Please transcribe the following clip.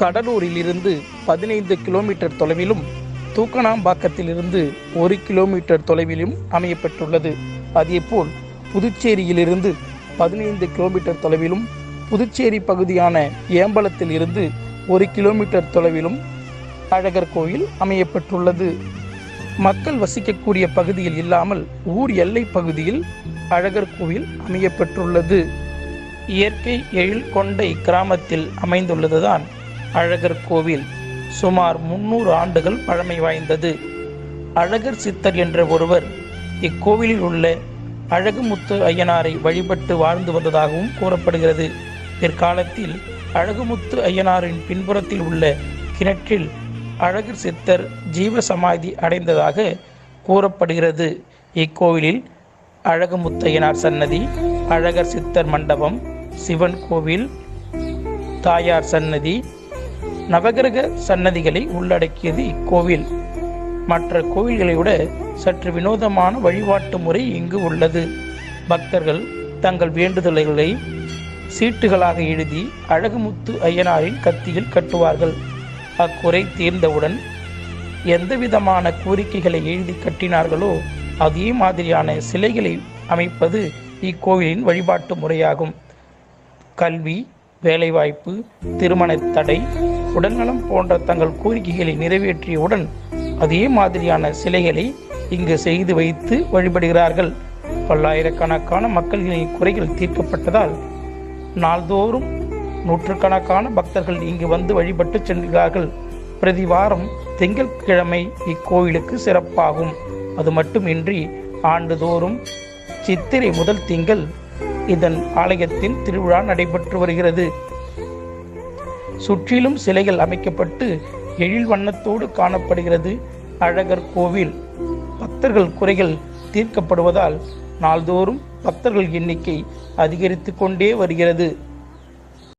கடலூரிலிருந்து பதினைந்து கிலோமீட்டர் தொலைவிலும் தூக்கணாம்பாக்கத்திலிருந்து ஒரு கிலோமீட்டர் தொலைவிலும் அமையப்பெற்றுள்ளது. அதேபோல் புதுச்சேரியிலிருந்து பதினைந்து கிலோமீட்டர் தொலைவிலும் புதுச்சேரி பகுதியான ஏம்பலத்தில் இருந்து ஒரு கிலோமீட்டர் தொலைவிலும் அழகர் கோயில் அமையப்பெற்றுள்ளது. மக்கள் வசிக்கக்கூடிய பகுதியில் இல்லாமல் ஊர் எல்லை பகுதியில் அழகர் கோயில் அமையப்பெற்றுள்ளது. இயற்கை எழில் கொண்ட இக்கிராமத்தில் அமைந்துள்ளதுதான் அழகர் கோவில் சுமார் முன்னூறு ஆண்டுகள் பழமை வாய்ந்தது. அழகர் சித்தர் என்ற ஒருவர் இக்கோவிலில் உள்ள அழகுமுத்து ஐயனாரை வழிபட்டு வாழ்ந்து வந்ததாகவும் கூறப்படுகிறது. பிற்காலத்தில் அழகுமுத்து ஐயனாரின் பின்புறத்தில் உள்ள கிணற்றில் அழகர் சித்தர் ஜீவ சமாதி அடைந்ததாக கூறப்படுகிறது. இக்கோவிலில் அழகுமுத்தையனார் சன்னதி அழகர் சித்தர் மண்டபம் சிவன் கோவில் தாயார் சன்னதி நவகிரக சன்னதிகளை உள்ளடக்கியது இக்கோவில். மற்ற கோவில்களை விட சற்று வினோதமான வழிபாட்டு முறை இங்கு உள்ளது. பக்தர்கள் தங்கள் வேண்டுதல்களை சீட்டுகளாக எழுதி அழகுமுத்து ஐயனாரின் கத்தியில் கட்டுவார்கள். அக்குறை தீர்ந்தவுடன் எந்த விதமான கோரிக்கைகளை எழுதி கட்டினார்களோ அதே மாதிரியான சிலைகளை அமைப்பது இக்கோவிலின் வழிபாட்டு முறையாகும். கல்வி வேலைவாய்ப்பு திருமணத் தடை உடல்நலம் போன்ற தங்கள் கோரிக்கைகளை நிறைவேற்றியவுடன் அதே மாதிரியான சிலைகளை இங்கு செய்து வைத்து வழிபடுகிறார்கள். பல்லாயிரக்கணக்கான மக்களின் குறைகள் தீர்க்கப்பட்டதால் நாள்தோறும் நூற்றுக்கணக்கான பக்தர்கள் இங்கு வந்து வழிபட்டு செல்கிறார்கள். பிரதி வாரம் திங்கட்கிழமை இக்கோயிலுக்கு சிறப்பாகும். அது மட்டுமின்றி ஆண்டுதோறும் சித்திரை முதல் திங்கள் இதன் ஆலயத்தின் திருவிழா நடைபெற்று வருகிறது. சுற்றிலும் சிலைகள் அமைக்கப்பட்டு எழில் வண்ணத்தோடு காணப்படுகிறது அழகர் கோவில். பக்தர்கள் குறைகள் தீர்க்கப்படுவதால் நாள்தோறும் பக்தர்கள் எண்ணிக்கை அதிகரித்து கொண்டே வருகிறது.